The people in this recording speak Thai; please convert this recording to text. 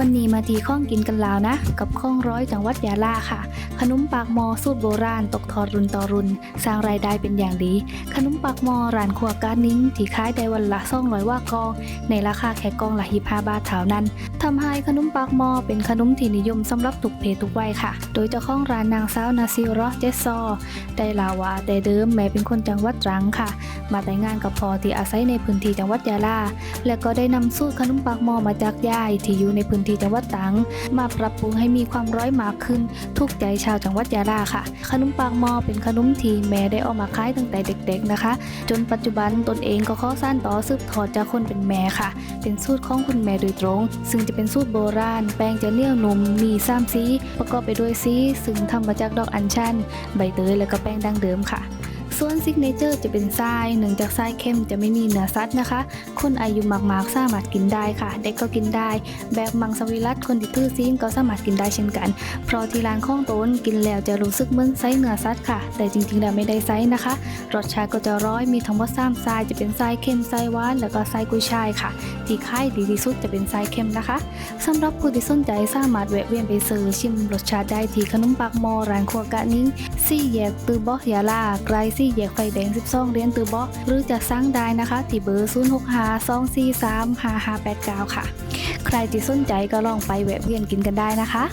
วันนี้มาทีข้องกินกันแล้วนะ กับข้องร้อยจังหวัดยาลาค่ะ ขนมปากมอสูตรโบราณตกทอดรุ่นต่อรุ่นสร้างรายได้เป็นอย่างดี ขนมปากมอร้านครัวการนิ้งที่ขายได้วันละซ่องร้อยว่ากอง ในราคาแค่กองละหิบาบาทเท่านั้นทำให้ขนมปากมอเป็นขนมที่นิยมสำหรับทุกเพศทุกวัยค่ะ โดยเจ้าของร้านนางสาวนาซิรอเจสซอ ได้ลาวาแต่เดิมแม่เป็นคนจังหวัดตรังค่ะ มาแต่งงานกับพ่อที่อาศัยในพื้นที่จังหวัดยาลาและก็ได้นำสูตรขนมปากมอมาจากยายที่อยู่ในพื้นที่จังหวัดตรังมาปรับปรุงให้มีความร้อยมากขึ้นถูกใจชาวจังหวัดยาลาค่ะ ขนมปากหม้อเป็นขนมที่แม่ได้เอามาขายตั้งแต่เด็กๆนะคะ จนปัจจุบันตนเองก็ข้อสร้นต่อสืบทอดจากคนเป็นแม่ค่ะ เป็นสูตรของคุณแม่โดยตรง ซึ่งจะเป็นสูตรโบราณ แป้งจะเนียวนุ่มมีซ้ำซี ประกอบไปด้วยซีซึ่งทำมาจากดอกอัญชัน ใบเตยและก็แป้งดั้งเดิมค่ะ ส่วนซิกเนเจอร์จะเป็นทรายเนื่องจากทรายเข้มจะไม่มีเนื้อสัตว์นะคะ คนอายุมากๆสามารถกินได้ค่ะ เด็กก็กินได้ แบบมังสวิรัตคนที่ตื้อซีนก็สามารถกินได้เช่นกัน เพราะที่ร้านข้องโต้นกินแล้วจะรู้สึกเหมือนไส้เนื้อสัตว์ค่ะ แต่จริงๆแล้วไม่ได้ไส้นะคะ รสชาติก็จะร้อยมีทั้งหมดสามทรายจะเป็นทรายเข้มทรายหวานแล้วก็ทรายกุยช่ายค่ะ ที่ขายดีที่สุดจะเป็นทรายเข้มนะคะสำหรับผู้ที่สนใจสามารถแวะเวียนไปซื้อชิมรสชาติได้ที่ขนมปักหมอร้านครัวกะนิ้ง ซี่แยกตือบ่ยาลาไกลซี่แยกไฟแดง 12เรียนตือบ่หรือจะสร้างได้นะคะที่เบอร์0652435589 ค่ะ ใครที่สนใจก็ลองไปแวะเวียนกินกันได้นะคะ